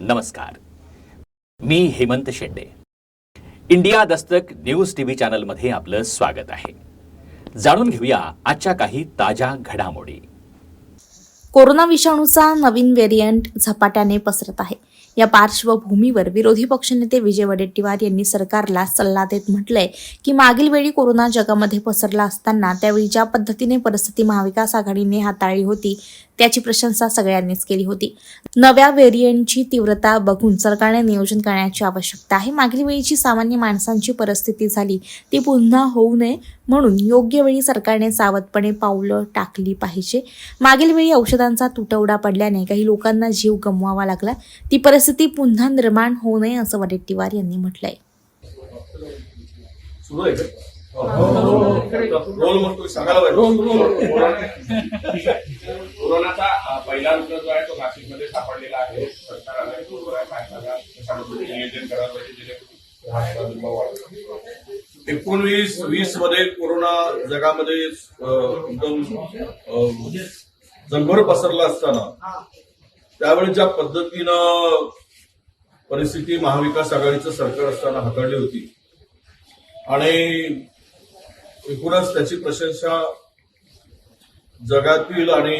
नमस्कार. मी Hemant Shende. India Dastak news TV चॅनलमध्ये आपलं स्वागत आहे. जाणून घेऊया आजच्या काही ताज्या घडामोडी. कोरोना विषाणूचा नवीन व्हेरियंट झपाट्याने पसरत आहे. या पार्श्वभूमीवर विरोधी पक्षनेते विजय वडेट्टीवार यांनी सरकारला सल्ला देत म्हटलंय की मागील वेळी कोरोना जगामध्ये पसरला असताना त्यावेळी ज्या पद्धतीने परिस्थिती महाविकास आघाडीने हाताळली होती त्याची प्रशंसा सगळ्यांनीच केली होती. नव्या व्हेरियंटची तीव्रता बघून सरकारने नियोजन करण्याची आवश्यकता आहे. मागील वेळीची सामान्य माणसांची परिस्थिती झाली. ती पुन्हा होऊ नये म्हणून योग्य वेळी सरकारने सावधपणे पावलं टाकली पाहिजे. मागील वेळी औषधांचा तुटवडा पडल्याने काही लोकांना जीव गमवावा लागला. ती परिस्थिती पुन्हा निर्माण होऊ नये असं वडेट्टीवार यांनी म्हटलंय. रोल सांगायला पाहिजे. कोरोनाचा पहिला रुग्ण जो आहे तो नाशिकमध्ये सापडलेला आहे. सरकार आलाय तो काय सांगा. नियोजन करायला पाहिजे एकोणवीस वीसमध्ये कोरोना जगामध्ये एकदम जगभर पसरला असताना त्यावेळी ज्या पद्धतीनं परिस्थिती महाविकास आघाडीचं सरकार असताना हाताळली होती आणि एकूणच त्याची प्रशंसा जगातील आणि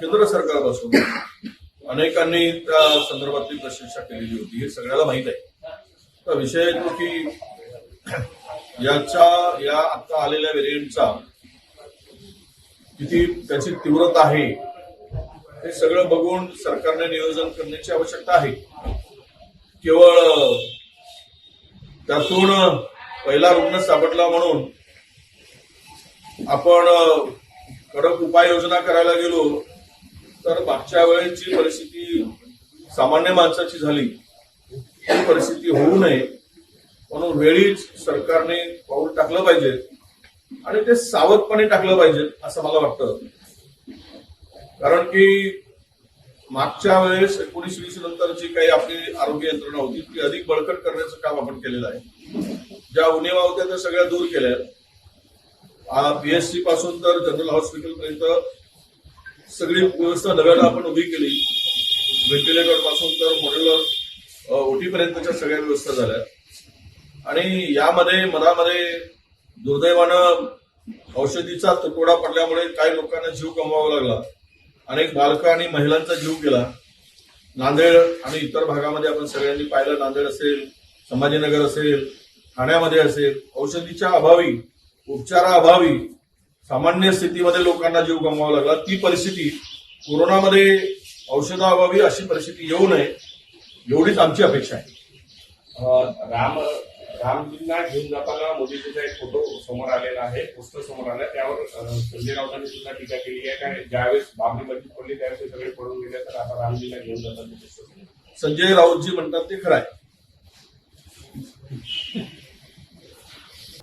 केंद्र सरकारपासून अनेकांनी त्या संदर्भातली प्रशंसा केलेली होती. हे सगळ्याला माहीत आहे. तर विषय तो की याच्या या आता आलेल्या व्हेरियंटचा किती त्याची तीव्रता आहे हे सगळं बघून सरकारने नियोजन करण्याची आवश्यकता आहे. केवळ त्यातून पहिला रुग्ण सापडला म्हणून आपण कडक उपाययोजना करायला गेलो तर मागच्या वेळेची परिस्थिती सामान्य माणसाची झाली. ही परिस्थिती होऊ नये म्हणून वेळीच सरकारने पाऊल टाकलं पाहिजे आणि ते सावधपणे टाकलं पाहिजे असं मला वाटतं. कारण की मागच्या वेळेस एकोणीस वीस नंतर जी काही आपली आरोग्य यंत्रणा होती ती अधिक बळकट करण्याचं काम आपण केलेलं आहे. ज्या उणीवा होत्या त्या सगळ्या दूर केल्या. पीएचसी पासून तर जनरल हॉस्पिटल पर्यंत सगळी व्यवस्था नव्यानं आपण उभी केली. व्हेंटिलेटरपासून तर मॉड्युलर ओटी पर्यंतच्या सगळ्या व्यवस्था झाल्या. आणि यामध्ये मनामध्ये दुर्दैवानं औषधीचा तुटवडा पडल्यामुळे काही लोकांना जीव गमवावा लागला. अनेक बालकं आणि महिलांचा जीव गेला. नांदेड आणि इतर भागामध्ये आपण सगळ्यांनी पाहिलं नांदेड असेल संभाजीनगर असेल ठाण्यामध्ये असेल औषधीच्या अभावी उपचाराअभावी सामान्य स्थितीमध्ये लोकांना जीव गमवावा लागला. ती परिस्थिती कोरोनामध्ये औषधाअभावी अशी परिस्थिती येऊ नये एवढीच आमची अपेक्षा आहे. राम रामजींना घेऊन जाताना मोदीजीचा एक फोटो समोर आलेला आहे पोस्टर समोर आला त्यावर संजय राऊतांनी सुद्धा टीका केली आहे. काय ज्यावेळेस बाबरी मस्जिद पडली त्यावेळेस सगळे पडून गेले तर आता रामजींना घेऊन जातात. संजय राऊतजी म्हणतात ते खरं आहे.